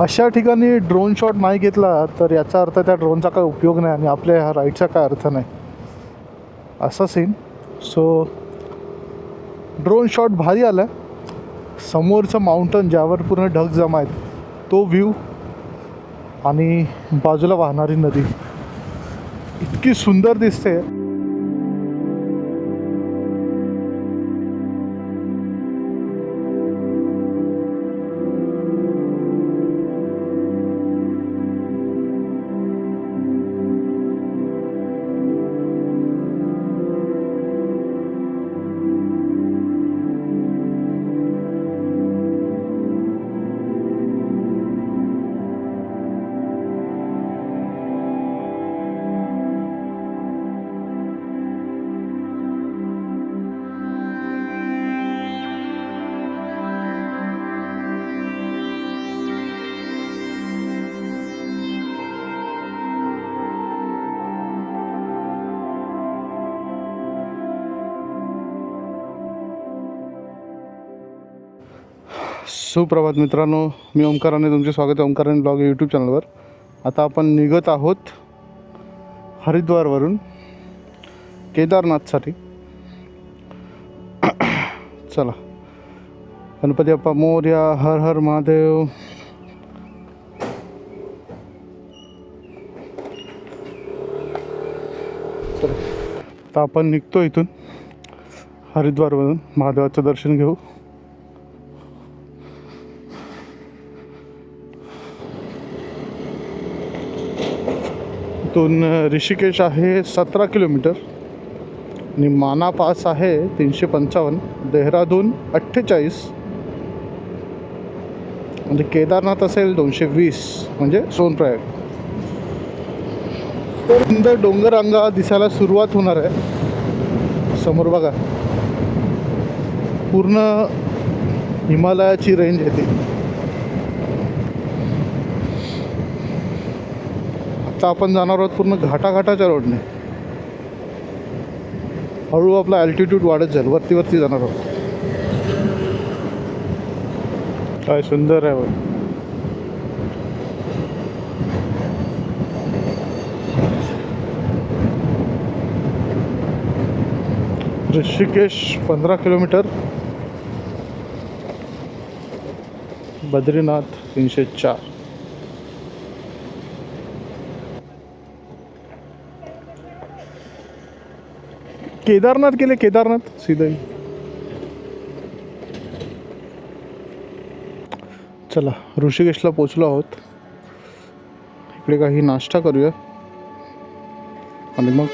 अशा ठिकाणी drone shot नाही घेतला तर याचा अर्थ त्या ड्रोनचा काय उपयोग नाही आणि आपल्या ह्या राईडचा काय अर्थ नाही. असा सीन सो ड्रोन शॉट भारी आला. समोरचं माउंटन ज्यावर पूर्ण ढग जमा आहेत तो व्ह्यू आणि बाजूला वाहणारी नदी. इतकी सुंदर दिसते. सुप्रभात मित्रांनो मी ओंकाराने तुमचे स्वागत आहे ओंकाराने ब्लॉग यूट्यूब चॅनलवर. आता आपण निघत आहोत हरिद्वारवरून केदारनाथसाठी. चला. गणपती बाप्पा मोर्या हर हर महादेव. आता आपण निघतो इथून हरिद्वारवरून. महादेवाचं दर्शन घेऊ. इथून ऋषिकेश आहे सतरा किलोमीटर आणि माना पास आहे तीनशे पंचावन्न देहरादून अठ्ठेचाळीस. म्हणजे केदारनाथ असेल दोनशे वीस म्हणजे सोनप्रयाग. तर डोंगर रांगा दिसायला सुरुवात होणार आहे. समोर बघा. पूर्ण हिमालयाची रेंज येते. आता आपण जाणार आहोत पूर्ण घाटाघाटाच्या रोडने हळू आपला अल्टिट्यूड वाढत जाईल. वरती वरती जाणार आहोत. काय सुंदर आहे बघ. ऋषिकेश पंधरा किलोमीटर. बद्रीनाथ तीनशे चार. केदारनाथ गेले केदारनाथ सीधे चला ऋषिकेशला पोचलो आहोत. इकडे काही नाश्ता करूया. आणि मग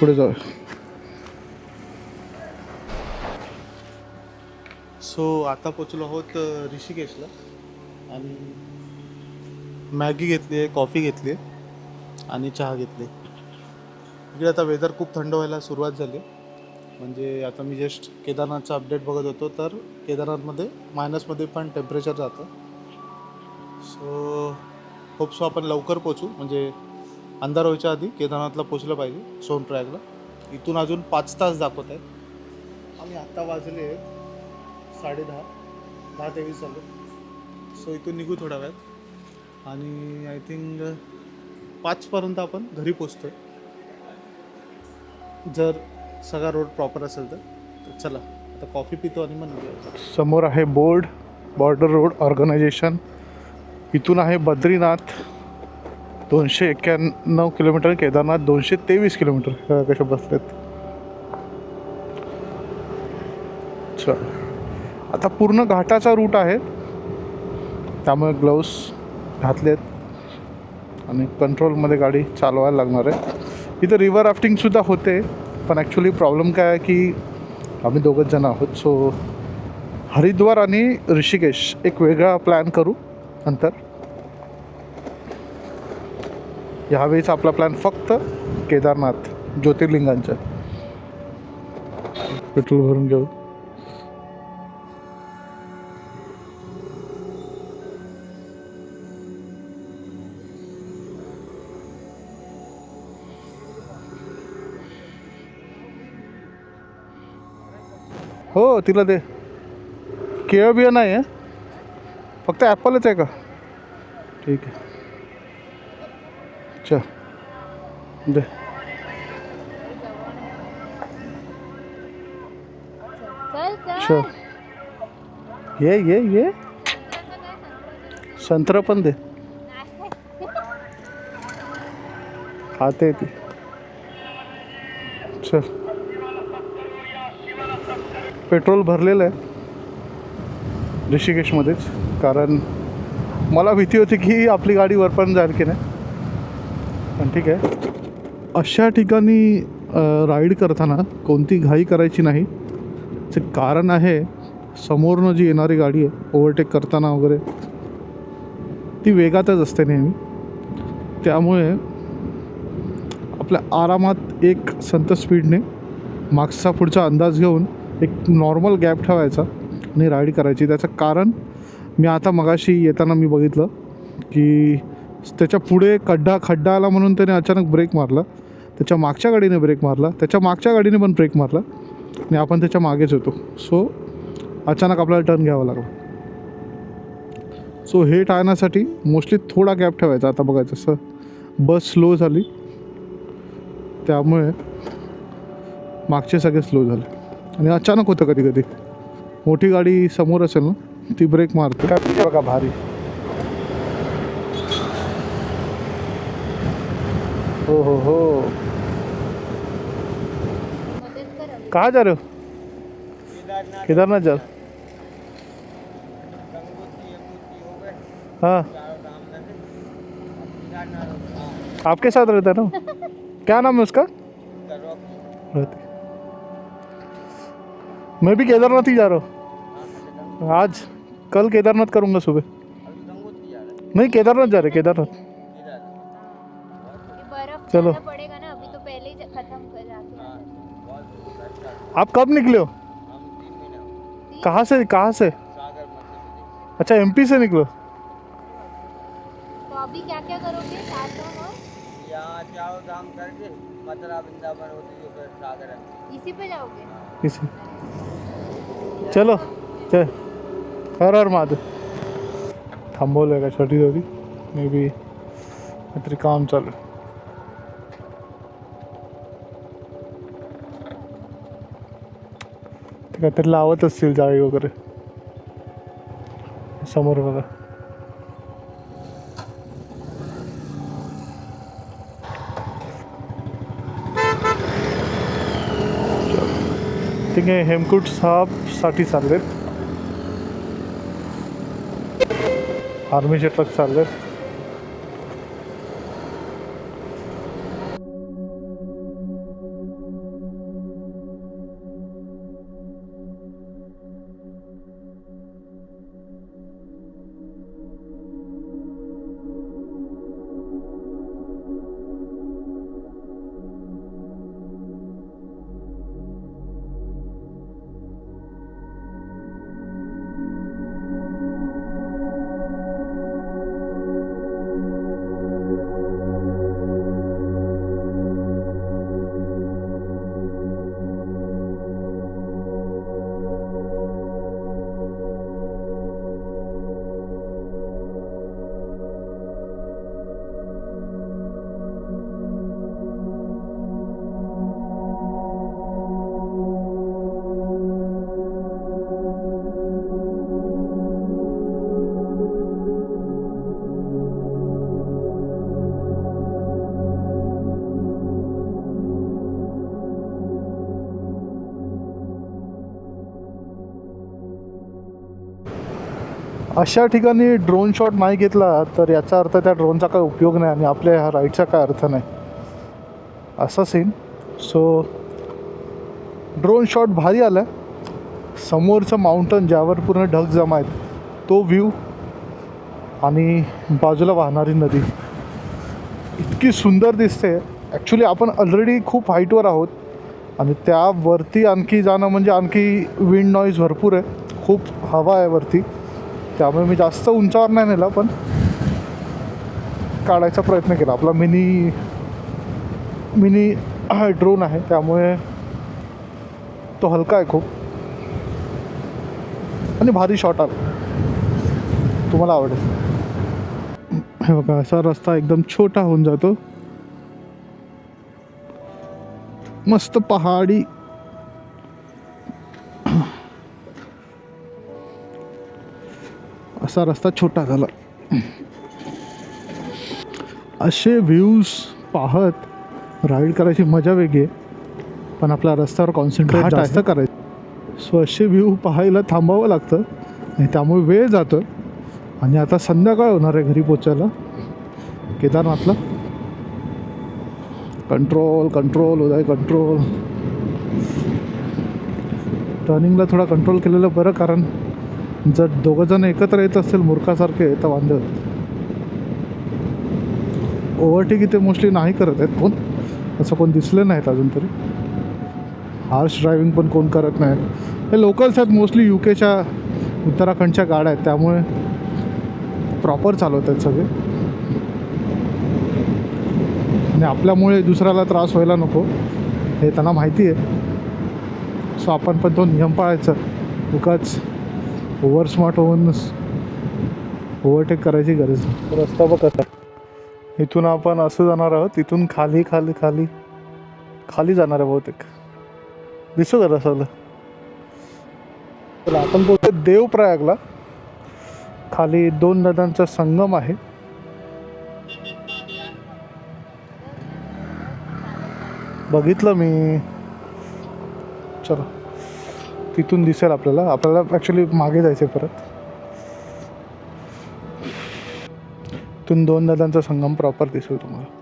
पुढे जाऊया. सो आता पोचलो आहोत ऋषिकेशला. आणि मॅगी घेतली आहे कॉफी घेतली आहे. आणि चहा घेतली इकडे आता वेदर खूप थंड व्हायला सुरुवात झाली. म्हणजे आता मी जस्ट केदारनाथचा अपडेट बघत होतो तर केदारनाथमध्ये मायनसमध्ये पण टेम्परेचर जातं. सो होप सो आपण लवकर पोचू म्हणजे अंधार व्हायच्या आधी केदारनाथला पोचलं पाहिजे सोन ट्रॅकला इथून अजून पाच तास दाखवत आहेत. आम्ही आत्ता वाजले आहेत साडेदहा. दहा तेवीस झाले. सो इथून निघू थोड्या वेळात आणि आय थिंक पाचपर्यंत आपण घरी पोचतो आहे जर सगळा रोड प्रॉपर असेल तर तर चला आता कॉफी पितो आणि मग निघूया समोर आहे बोर्ड बॉर्डर रोड ऑर्गनायझेशन. इथून आहे बद्रीनाथ दोनशे एक्क्याण्णव किलोमीटर केदारनाथ दोनशे तेवीस किलोमीटर. हे बघा कसे बसलेत. चल. आता पूर्ण घाटाचा रूट आहे. त्यामुळे ग्लव्स घातलेत. आणि कंट्रोलमध्ये गाडी चालवायला लागणार आहे. इथं रिवर राफ्टिंगसुद्धा होते पण ॲक्च्युली प्रॉब्लेम काय आहे की आम्ही दोघंच जण आहोत सो हरिद्वार आणि ऋषिकेश एक वेगळा प्लॅन करू नंतर. ह्यावेळीचा आपला प्लॅन फक्त केदारनाथ ज्योतिर्लिंगांचा. पेट्रोल भरून घेऊ. हो तिला दे. केळं बिया नाही आहे फक्त ॲपलच आहे का? ठीक आहे. च दे. चल ये ये ये. संत्र पण दे. खाते ती. चल. पेट्रोल भरलेलं आहे ऋषिकेशमध्येच. कारण मला भीती होती की आपली गाडी वर पण जाईल की नाही. पण ठीक आहे. अशा ठिकाणी राईड करताना कोणती घाई करायची नाही. ते कारण आहे समोरनं जी येणारी गाडी आहे ओव्हरटेक करताना वगैरे ती वेगातच असते नेहमी. त्यामुळे आपल्या आरामात एक संत स्पीडने मागचा पुढचा अंदाज घेऊन एक नॉर्मल गॅप ठेवायचा आणि राईड करायची. त्याचं कारण मी आता मगाशी येताना मी बघितलं की त्याच्या पुढे खड्डा खड्डा आला म्हणून त्याने अचानक ब्रेक मारला. त्याच्या मागच्या गाडीने ब्रेक मारला. त्याच्या मागच्या गाडीने पण ब्रेक मारला. आणि आपण त्याच्या मागेच होतो. सो अचानक आपल्याला टर्न घ्यावा लागला. सो हे टाळण्यासाठी मोस्टली थोडा गॅप ठेवायचा आता बघायचं. असं बस स्लो झाली. त्यामुळे मागचे सगळे स्लो झाले. आणि अचानक होतं कधी कधी. मोठी गाडी समोर असेल ना ती ब्रेक मारते. काय बघा भारी. हो हो हो. कहाँ जा रहे हो? केदारनाथ जा हाँ? आपके साथ रहता है ना? क्या नाम है उसका? रहती। मैं भी केदारनाथ ही जा रहा हूँ। आज कल केदारनाथ करूँगा सुबह। नहीं केदारनाथ जा रहे केदारनाथ। चलो। पड़ेगा ना अभी तो पहले ही खत्म कर आप कब निकले हो? कहाँ से कहाँ से? अच्छा एमपी से निकलो। तो अभी क्या क्या करोगे? चार धाम करके मथुरा वृंदावन होती जो फिर सागर। है इसी पे जाओगे? इसी। चलो चल। हर हर महादेव थांबवलं का छोटी थोडी मे बी काहीतरी काम चालू आहे. ते काहीतरी लावत असतील जाळी वगैरे. समोर बघा. ठीक आहे हेमकूट साहेबसाठी चाललेत. आर्मीचे ट्रक चाललेत. अशा ठिकाणी ड्रोन शॉट नाही घेतला तर याचा अर्थ त्या ड्रोनचा काय उपयोग नाही आणि आपल्या ह्या राईडचा काय अर्थ नाही. असा सीन सो ड्रोन शॉट भारी आला. समोरचं माउंटन ज्यावर पूर्ण ढग जमा आहेत तो व्ह्यू आणि बाजूला वाहणारी नदी. इतकी सुंदर दिसते. ॲक्च्युली आपण ऑलरेडी खूप हाईटवर आहोत आणि त्यावरती आणखी जाणं म्हणजे आणखी विंड नॉईज भरपूर आहे. खूप हवा आहे वरती. त्यामुळे मी जास्त उंचावर नाही नेला पण काढायचा प्रयत्न केला. आपला मिनी मिनी ड्रोन आहे त्यामुळे तो हलका आहे खूप. आणि भारी शॉट आला. तुम्हाला आवडेल. हे बघा असा रस्ता एकदम छोटा होऊन जातो. मस्त पहाडी असा रस्ता छोटा झाला. असे व्ह्यूज पाहत राईड करायची मजा वेगळी आहे पण आपल्या रस्त्यावर कॉन्सन्ट्रेट जास्त करायचं. सो असे व्ह्यू पाहायला थांबावं लागतं आणि त्यामुळे वेळ जातो. आणि आता संध्याकाळ होणार आहे घरी पोचायला केदारनाथला. कंट्रोल कंट्रोल उदय कंट्रोल टर्निंगला थोडा कंट्रोल केलेलं बरं कारण जर दोघंजण एकत्र येत असतील मूर्खासारखे तर वांदे होतात ओव्हरटेक इथे मोस्टली नाही करत आहेत कोण? असं कोण दिसलं नाहीत अजून तरी. हार्श ड्रायव्हिंग पण कोण करत नाहीत. हे लोकल्स आहेत मोस्टली यू केच्या उत्तराखंडच्या गाड्या आहेत त्यामुळे प्रॉपर चालवत आहेत सगळे. आणि आपल्यामुळे दुसऱ्याला त्रास व्हायला नको हे त्यांना माहिती आहे. सो आपण पण तो नियम पाळायचा. उगाच ओव्हर स्मार्ट होऊन ओव्हरटेक करायची गरज नाही. रस्ता बघ कसा. इथून आपण असं जाणार आहोत इथून खाली खाली खाली. खाली जाणार आहे बहुतेक. दिसतो रस्त्याला? चला आपण पोहोचतो देवप्रयागला खाली दोन नद्यांचा संगम आहे. बघितलं मी. चला. तिथून दिसेल आपल्याला. आपल्याला ॲक्च्युली मागे जायचं आहे परत. तिथून दोन नद्यांचा संगम प्रॉपर दिसेल तुम्हाला.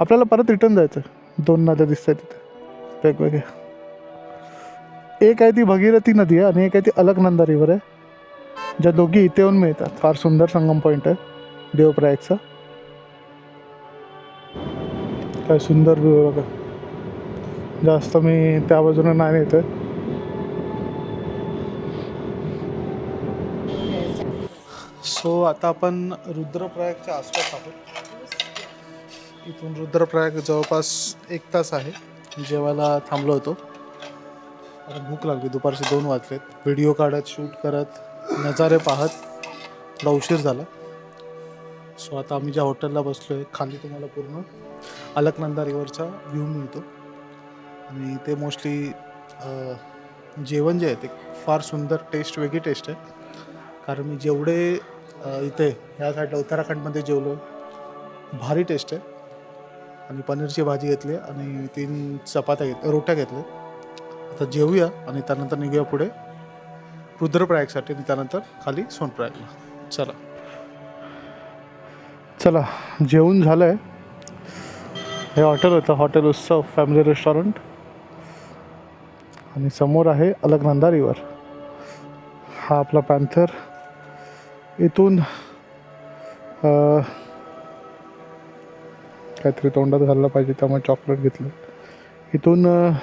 आपल्याला परत रिटर्न जायचं दोन नद्या दिसत आहेत तिथे. वेगवेगळ्या. एक आहे ती भगीरथी नदी आहे आणि एक आहे ती अलकनंदा रिव्हर आहे. ज्या दोघी इथे येऊन मिळतात. फार सुंदर संगम पॉईंट आहे. देवप्रयागचा. काय सुंदर व्ह्यू बघा. जास्त मी त्या बाजूने नाही नेत सो आता आपण रुद्रप्रयागच्या आसपास आहोत. इथून रुद्रप्रयाग जवळपास एक तास आहे. जेवायला थांबलो होतो. आता भूक लागली दुपारचे दोन वाजलेत. व्हिडिओ काढत शूट करत नजारे पाहत थोडा उशीर झाला. सो आता आम्ही ज्या हॉटेलला बसलो आहे खाली तुम्हाला पूर्ण अलकनंदा रिव्हरचा व्ह्यू मिळतो. आणि ते मोस्टली जेवण जे आहे ते फार सुंदर टेस्ट वेगळी टेस्ट आहे. कारण मी जेवढे इथे ह्या साईडला उत्तराखंडमध्ये जेवलो भारी टेस्ट आहे. आणि पनीरची भाजी घेतली आणि तीन चपात्या घेत रोट्या घेतल्या. आता जेवूया आणि त्यानंतर निघूया पुढे रुद्रप्रयागसाठी आणि त्यानंतर खाली सोनप्रयागला. चला. चला जेवण झालं आहे हे हॉटेल होतं हॉटेल उत्सव फॅमिली रेस्टॉरंट आणि समोर आहे अलकनंदा रिवर हा आपला पॅन्थर. इथून काहीतरी तोंडात घाललं पाहिजे त्यामुळे चॉकलेट घेतलं. इथून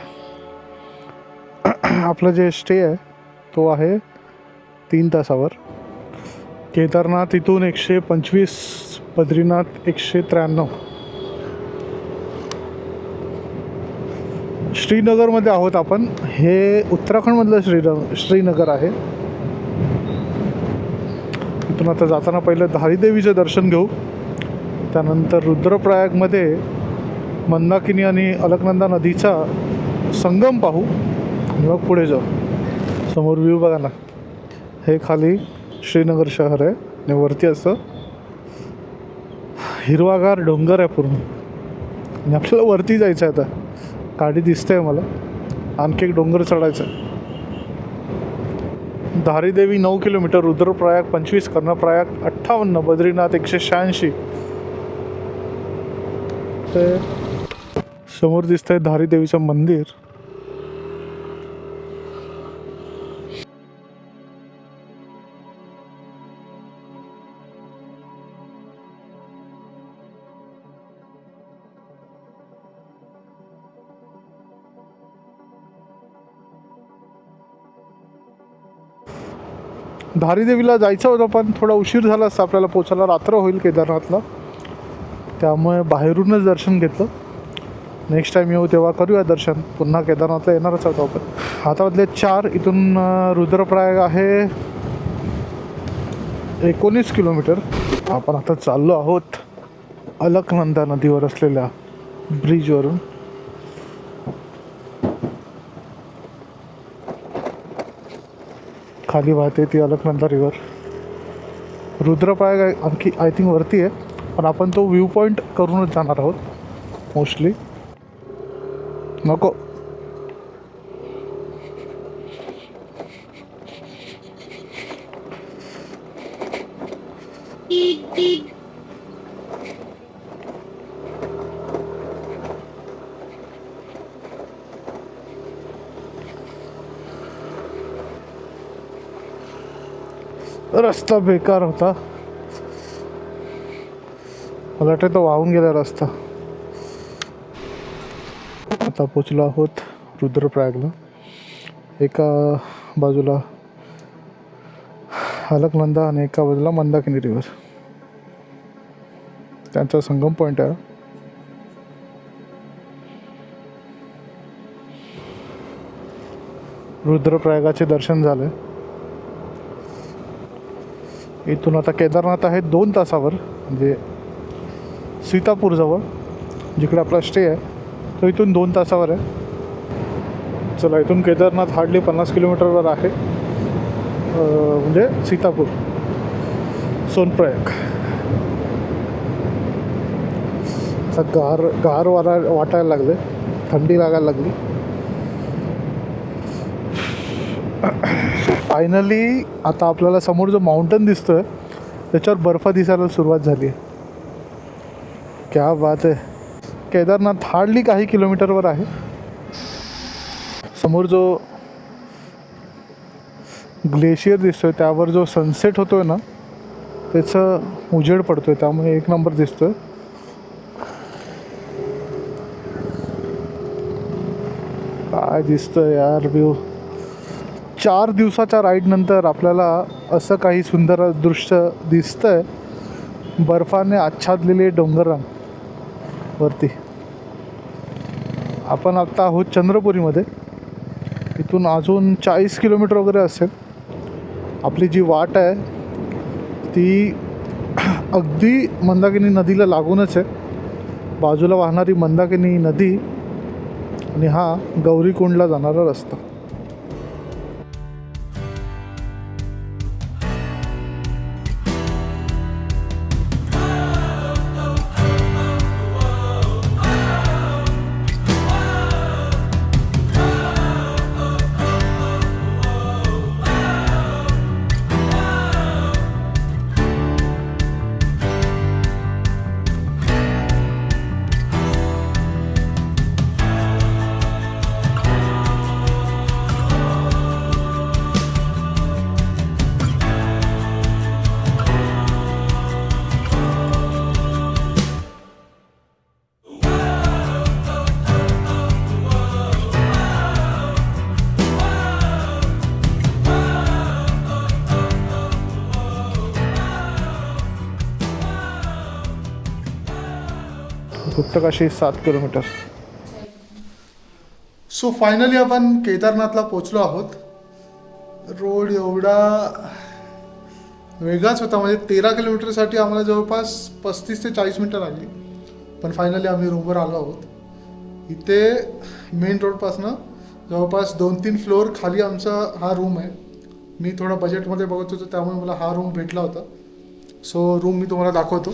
आपलं जे स्टे आहे तो आहे तीन तासावर. केदारनाथ इथून एकशे पंचवीस बद्रीनाथ एकशे त्र्याण्णव. श्रीनगरमध्ये आहोत आपण. हे उत्तराखंडमधलं श्रीनगर श्रीनगर आहे. इथून आता जाताना पहिलं धारीदेवीचं दर्शन घेऊ. त्यानंतर रुद्रप्रयागमध्ये मंदाकिनी आणि अलकनंदा नदीचा संगम पाहू. आणि मग पुढे जाऊ. समोर व्ह्यू बघा ना. हे खाली श्रीनगर शहर आहे आणि वरती असं हिरवागार डोंगर आहे पूर्ण. आणि आपल्याला वरती जायचं आहे आता. गाडी दिसते आहे मला. आणखी एक डोंगर चढायचं आहे. धारीदेवी नऊ किलोमीटर रुद्रप्रयाग पंचवीस कर्णप्रयाग अठ्ठावन्न बद्रीनाथ एकशे शहाऐंशी. ते समोर दिसतंय धारीदेवीचं मंदिर. धारीदेवीला जायचं होतं पण थोडा उशीर झाला असता आपल्याला पोचायला रात्र होईल केदारनाथला. त्यामुळे बाहेरूनच दर्शन घेतलं. नेक्स्ट टाईम येऊ तेव्हा करूया दर्शन. पुन्हा केदारनाथला येणारच आहोत आपण. आता वाजले चार इथून रुद्रप्रयाग आहे एकोणीस किलोमीटर. आपण आता चाललो आहोत अलकनंदा नदीवर असलेल्या ब्रिजवरून खाली वाहते ती अलकनंदा रिवर रुद्रप्रयाग आणखी आय थिंक वरती आहे. पण आपण तो व्ह्यू पॉईंट करूनच जाणार आहोत मोस्टली नको. रस्ता बेकार होता. मला वाटतं तो वाहून गेला रस्ता. आता पोचलो आहोत रुद्रप्रयागला. एका बाजूला अलकनंदा आणि एका बाजूला मंदाकिनी रिव्हर त्यांचा संगम पॉईंट आहे. रुद्रप्रयागाचे दर्शन झाले. इथून आता केदारनाथ आहे दोन तासावर म्हणजे सीतापूरजवळ जिकडे आपला स्टे आहे तो इथून दोन तासावर आहे. चला इथून केदारनाथ हार्डली पन्नास किलोमीटरवर आहे. म्हणजे सीतापूर सोनप्रयाग. आता गार गार वारा वाटायला लागले थंडी लागायला लागली. फायनली आता आपल्याला समोर जो माउंटन दिसतो आहे त्याच्यावर बर्फ दिसायला सुरुवात झाली. आहे क्या बात आहे. केदारनाथ हार्डली काही किलोमीटरवर आहे. समोर जो ग्लेशियर दिसतोय त्यावर जो सनसेट होतोय ना त्याचं उजेड पडतोय. त्यामुळे एक नंबर दिसतोय. काय दिसतं यार व्ह्यू चार दिवसाच्या राईडनंतर आपल्याला असं काही सुंदर दृश्य दिसतं आहे बर्फाने आच्छादलेले डोंगररांग वरती. आपण आत्ता आहोत चंद्रपुरीमध्ये. इथून अजून चाळीस किलोमीटर वगैरे असेल. आपली जी वाट आहे ती अगदी मंदाकिनी नदीला लागूनच आहे. बाजूला वाहणारी मंदाकिनी नदी आणि हा गौरीकुंडला जाणारा रस्ता. गुप्तकाशी सात किलोमीटर. सो फायनली आपण केदारनाथला पोचलो आहोत. रोड एवढा वेगळाच होता. म्हणजे तेरा किलोमीटरसाठी आम्हाला जवळपास पस्तीस ते चाळीस मिनटं लागली. पण फायनली आम्ही रूमवर आलो आहोत. इथे मेन रोडपासनं जवळपास दोन तीन फ्लोअर खाली आमचा हा रूम आहे. मी थोडा बजेटमध्ये बघत होतो त्यामुळे मला हा रूम भेटला होता. सो रूम मी तुम्हाला दाखवतो.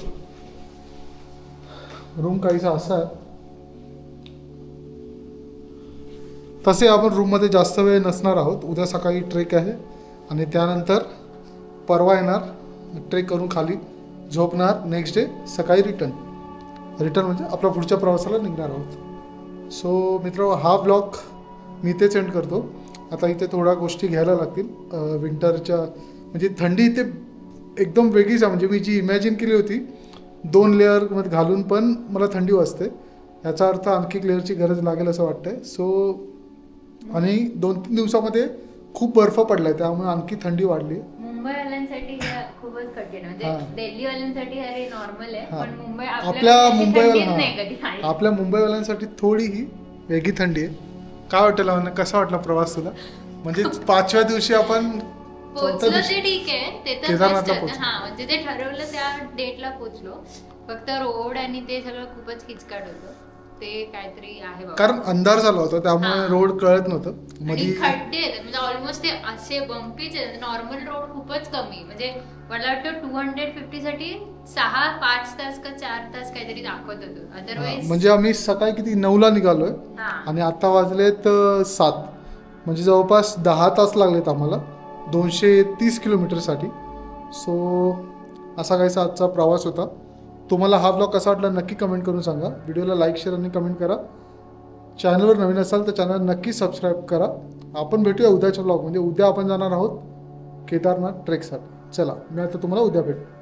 रूम काहीसा असा आहे तसे आपण रूममध्ये जास्त वेळ नसणार आहोत. उद्या सकाळी ट्रेक आहे आणि त्यानंतर परवा येणार ट्रेक करून खाली झोपणार नेक्स्ट डे सकाळी रिटर्न रिटर्न म्हणजे आपल्या पुढच्या प्रवासाला निघणार आहोत. सो मित्र हा ब्लॉग मी इथेच सेंड करतो. आता इथे थोड्या गोष्टी घ्यायला लागतील. विंटरच्या म्हणजे थंडी इथे एकदम वेगळीच आहे. म्हणजे मी जी इमॅजिन केली होती दोन लेअरमध्ये घालून पण मला थंडी वाजते याचा अर्थ आणखी एक लेअरची गरज लागेल असं वाटतंय सो आणि दोन तीन दिवसामध्ये खूप बर्फ पडलाय त्यामुळे आणखी थंडी वाढली मुंबईवाल्यांसाठी हे खूपच कठीण आहे. म्हणजे दिल्लीवाल्यांसाठी अरे नॉर्मल आहे हा. पण मुंबई आपल्या हा. आपल्या मुंबईवाल्यांसाठी थोडी ही वेगळी थंडी आहे काय वाटेल? कसा वाटला प्रवास तुला म्हणजे पाचव्या दिवशी आपण दिवशी ते ठीक आहे ते तर केदारनाथला. हा म्हणजे ते ठरवलं त्या डेटला पोचलो. फक्त रोड आणि ते सगळं खूपच किचकट होतं. ते काहीतरी आहे बाबा. कारण अंधार झाला होता त्यामुळे हा. रोड कळत नव्हतं. आणि खड्डे आहेत म्हणजे ऑलमोस्ट ते असे बंपीच आहेत. नॉर्मल रोड खूपच कमी. म्हणजे मला वाटतं टू हंड्रेड फिफ्टी साठी सहा पाच तास का चार तास काहीतरी दाखवत होतो. हा, अदरवाईज म्हणजे आम्ही सकाळी किती नऊला निघालोय हा. आणि आता वाजलेत अं, सात. म्हणजे जवळपास दहा तास लागलेत आम्हाला. दोनशे तीस किलोमीटरसाठी. सो असा काहीसा आजचा प्रवास होता. तुम्हाला हा ब्लॉग कसा वाटला नक्की कमेंट करून सांगा. व्हिडिओला लाईक शेअर आणि कमेंट करा. चॅनलवर नवीन असाल तर चॅनल नक्की सबस्क्राईब करा. आपण भेटूया उद्याच्या ब्लॉगमध्ये उद्या आपण जाणार आहोत केदारनाथ ट्रेकसाठी चला मी आता तुम्हाला उद्या भेटू